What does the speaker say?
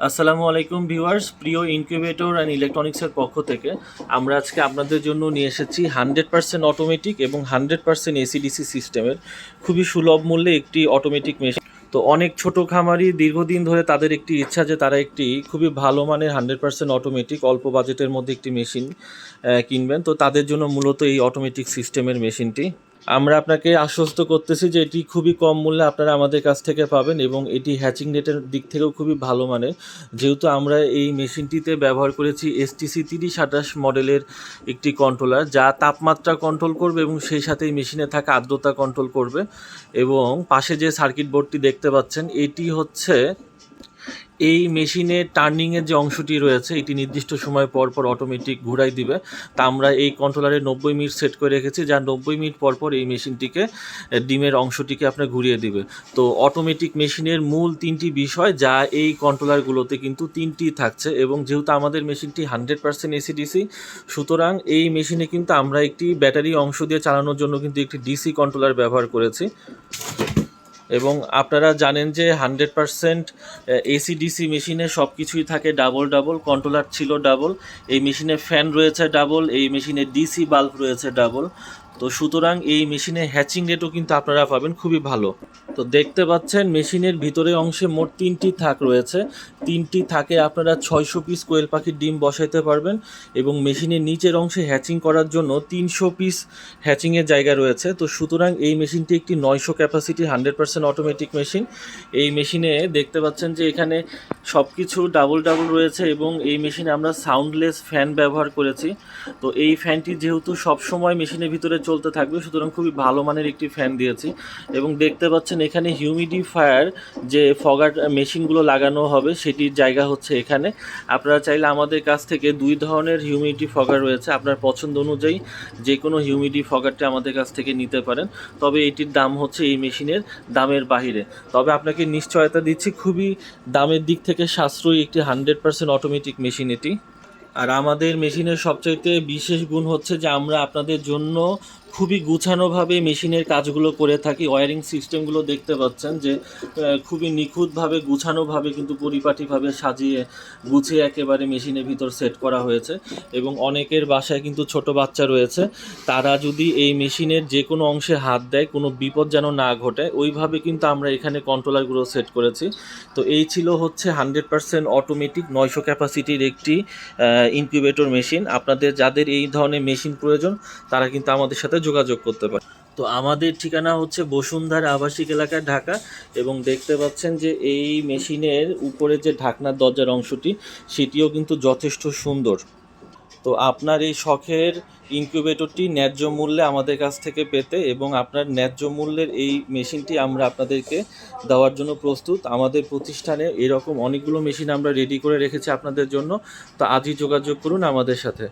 আসসালামু আলাইকুম ভিউয়ার্স, প্রিয় ইনকিউবেটর অ্যান্ড ইলেকট্রনিক্সের পক্ষ থেকে আমরা আজকে আপনাদের জন্য নিয়ে এসেছি হান্ড্রেড পার্সেন্ট অটোমেটিক এবং হান্ড্রেড পার্সেন্ট এসিডিসি সিস্টেমের খুবই সুলভ মূল্যে একটি অটোমেটিক মেশিন। তো অনেক ছোট খামারি দীর্ঘদিন ধরে তাদের একটি ইচ্ছা যে তারা একটি খুবই ভালো মানের হান্ড্রেড পার্সেন্ট অটোমেটিক, অল্প বাজেটের মধ্যে একটি মেশিন কিনবেন। তো তাদের জন্য মূলত এই অটোমেটিক সিস্টেমের মেশিনটি। আমরা আপনাকে আশ্বস্ত করতেছি যে এটি খুবই কম মূল্যে আপনারা আমাদের কাছ থেকে পাবেন এবং এটি হ্যাচিং রেটের দিক থেকেও খুবই ভালো মানের। যেহেতু আমরা এই মেশিনটিতে ব্যবহার করেছি এসটিসি তিরিশ আঠাশ মডেলের একটি কন্ট্রোলার যা তাপমাত্রা কন্ট্রোল করবে এবং সেই সাথে এই মেশিনে থাকা আর্দ্রতা কন্ট্রোল করবে। এবং পাশে যে সার্কিট বোর্ডটি দেখতে পাচ্ছেন, এটি হচ্ছে এই মেশিনে টার্নিংয়ের যে অংশটি রয়েছে, এটি নির্দিষ্ট সময় পর পর অটোমেটিক ঘুরাই দিবে। তা আমরা এই কন্ট্রোলারে নব্বই মিনিট সেট করে রেখেছি, যা নব্বই মিনিট পর পর এই মেশিনটিকে ডিমের অংশটিকে আপনার ঘুরিয়ে দিবে। তো অটোমেটিক মেশিনের মূল তিনটি বিষয়, যা এই কন্ট্রোলারগুলোতে কিন্তু তিনটি থাকছে এবং যেহেতু আমাদের মেশিনটি হান্ড্রেড পার্সেন্ট এসিডিসি সুতরাং এই মেশিনে কিন্তু আমরা একটি ব্যাটারি অংশ দিয়ে চালানোর জন্য কিন্তু একটি ডিসি কন্ট্রোলার ব্যবহার করেছি। এবং আপনারা জানেন যে হান্ড্রেড পারসেন্ট এসি ডিসি মেশিনে সব কিছুই থাকে ডাবল ডাবল কন্ট্রোলার ছিল ডাবল, এই মেশিনে ফ্যান রয়েছে ডাবল, এই মেশিনে ডিসি বাল্ব রয়েছে ডাবল। তো সুতরাং এই মেশিনে হ্যাচিং রেটও কিন্তু আপনারা পাবেন খুবই ভালো। তো দেখতে পাচ্ছেন মেশিনের ভিতরে অংশে মোট তিনটি থাক রয়েছে। তিনটি থাকে আপনারা ছয়শো পিস কোয়েল পাখির ডিম বসাইতে পারবেন এবং মেশিনের নিচের অংশে হ্যাচিং করার জন্য তিনশো পিস হ্যাচিংয়ের জায়গা রয়েছে। তো সুতরাং এই মেশিনটি একটি নয়শো capacity hundred percent automatic machine এই মেশিনে দেখতে পাচ্ছেন যে এখানে সব কিছু ডাবল ডাবল রয়েছে এবং এই মেশিনে আমরা সাউন্ডলেস ফ্যান ব্যবহার করেছি। তো এই ফ্যানটি যেহেতু সবসময় মেশিনের ভিতরে চলতে থাকবে, সুতরাং খুবই ভালো মানের একটি ফ্যান দিয়েছি। এবং দেখতে পাচ্ছেন এখানে হিউমিডিফায়ার যে ফগার মেশিনগুলো লাগানো হবে, সেটির জায়গা হচ্ছে এখানে। আপনারা চাইলে আমাদের কাছ থেকে দুই ধরনের হিউমিডিটি ফগার রয়েছে, আপনার পছন্দ অনুযায়ী যে কোনো হিউমিডি ফগারটি আমাদের কাছ থেকে নিতে পারেন। তবে এটির দাম হচ্ছে এই মেশিনের দামের বাহিরে। তবে আপনাকে নিশ্চয়তা দিচ্ছি, খুবই দামের দিক থেকে সাশ্রয়ী একটি হান্ড্রেড পার্সেন্ট অটোমেটিক মেশিন এটি। আর আমাদের মেশিনের সবচাইতে বিশেষ গুণ হচ্ছে যে আমরা আপনাদের জন্য খুবই গুছানোভাবে মেশিনের কাজগুলো করে থাকি। ওয়ারিং সিস্টেমগুলো দেখতে পাচ্ছেন যে খুবই নিখুঁতভাবে, গুছানোভাবে কিন্তু পরিপাটিভাবে সাজিয়ে, গুছিয়ে একেবারে মেশিনের ভিতর সেট করা হয়েছে এবং অনেকের বাসায় কিন্তু ছোট বাচ্চা রয়েছে। তারা যদি এই মেশিনের যে কোনো অংশে হাত দেয়, কোনো বিপদ যেন না ঘটে, ওইভাবে কিন্তু আমরা এখানে কন্ট্রোলারগুলো সেট করেছি। তো এই ছিল হচ্ছে হান্ড্রেড পার্সেন্ট অটোমেটিক নয়শো ক্যাপাসিটির একটি ইনকিউবেটর মেশিন। আপনাদের যাদের এই ধরনের মেশিন প্রয়োজন, তারা কিন্তু আমাদের সাথে যোগাযোগ করতে পারে। তো আমাদের ঠিকানা হচ্ছে বসুন্ধরা আবাসিক এলাকায় ঢাকা, এবং দেখতে পাচ্ছেন যে এই মেশিনের উপরে যে ঢাকনার দরজার অংশটি, সেটিও কিন্তু যথেষ্ট সুন্দর। তো আপনার এই শখের ইনকিউবেটরটি ন্যায্য মূল্যে আমাদের কাছ থেকে পেতে এবং আপনার ন্যায্য মূল্যের এই মেশিনটি আমরা আপনাদেরকে দেওয়ার জন্য প্রস্তুত। আমাদের প্রতিষ্ঠানে এরকম অনেকগুলো মেশিন আমরা রেডি করে রেখেছি আপনাদের জন্য। তো আজই যোগাযোগ করুন আমাদের সাথে।